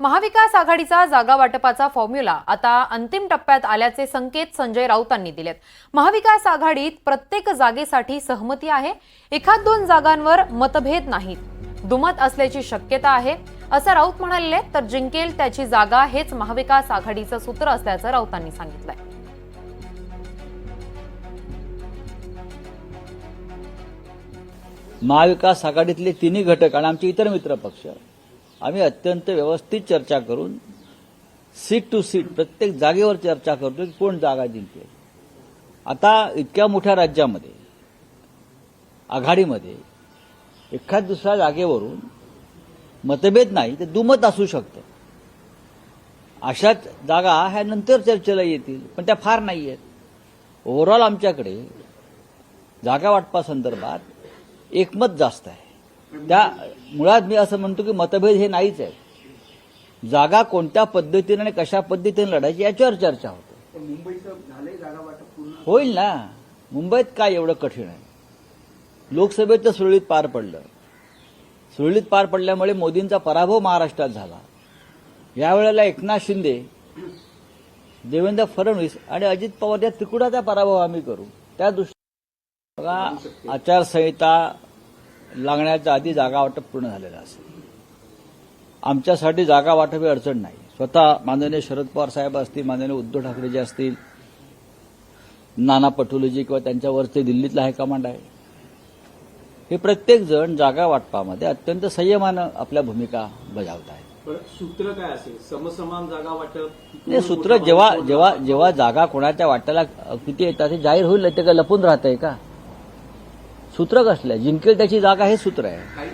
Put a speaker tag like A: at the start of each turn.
A: महाविकास आघाडीचा जागा वाटपाचा फॉर्म्युला आता अंतिम टप्प्यात आल्याचे संकेत संजय राऊतांनी दिलेत. महाविकास आघाडीत प्रत्येक जागेसाठी सहमती आहे. एखाद दोन जागांवर मतभेद नाहीत. दुमत असल्याची शक्यता आहे. असं राऊत म्हणाले तर जिंकेल त्याची जागा हेच महाविकास आघाडीचं सूत्र असल्याचं राऊतांनी सांगितलंय.
B: महाविकास आघाडीतले तिन्ही घटक आणि आमचे इतर मित्र पक्ष आम्ही अत्यंत व्यवस्थित चर्चा करून सीट टू सीट प्रत्येक जागेवर चर्चा करतो की कोण जागा जिंकेल आता इतक्या मोठ्या राज्यामध्ये आघाडीमध्ये एखाद दुसऱ्या जागेवरून मतभेद नाही ते दुमत असू शकतं. अशाच जागा ह्या नंतर चर्चेला येतील पण त्या फार नाही आहेत ओव्हरऑल आमच्याकडे जागा वाटपासंदर्भात एकमत जास्त आहे. त्या मुळात मी असं म्हणतो की मतभेद हे नाहीच आहे जागा कोणत्या पद्धतीने आणि कशा पद्धतीने लढायची याच्यावर चर्चा होते. होईल ना. मुंबईत काय एवढं कठीण आहे? लोकसभेचं सुरळीत पार पडलं. सुरळीत पार पडल्यामुळे मोदींचा पराभव महाराष्ट्रात झाला. यावेळेला एकनाथ शिंदे देवेंद्र फडणवीस आणि अजित पवार या त्रिकुटाचा पराभव आम्ही करू. त्या दृष्टी बघा आचारसंहिता लागण्याच्या आधी जागा वाटप पूर्ण झालेलं असेल. आमच्यासाठी जागा वाटप ही अडचण नाही. स्वतः माननीय शरद पवार साहेब असतील माननीय उद्धव ठाकरेजी असतील नाना पटोलेजी किंवा त्यांच्यावरचे दिल्लीतला हायकमांड आहे. हे प्रत्येक जण जागा वाटपामध्ये अत्यंत संयमानं आपल्या भूमिका बजावत आहेत.
C: पण सूत्र काय असेल? समसमान जागा वाटप?
B: हे सूत्र जेव्हा जेव्हा जेव्हा जागा कोणाच्या वाट्याला किती येतात हे जाहीर होईल ते काय लपून राहतंय का? सूत्र कसलं जिंकेल त्याची जागा हे सूत्र आहे.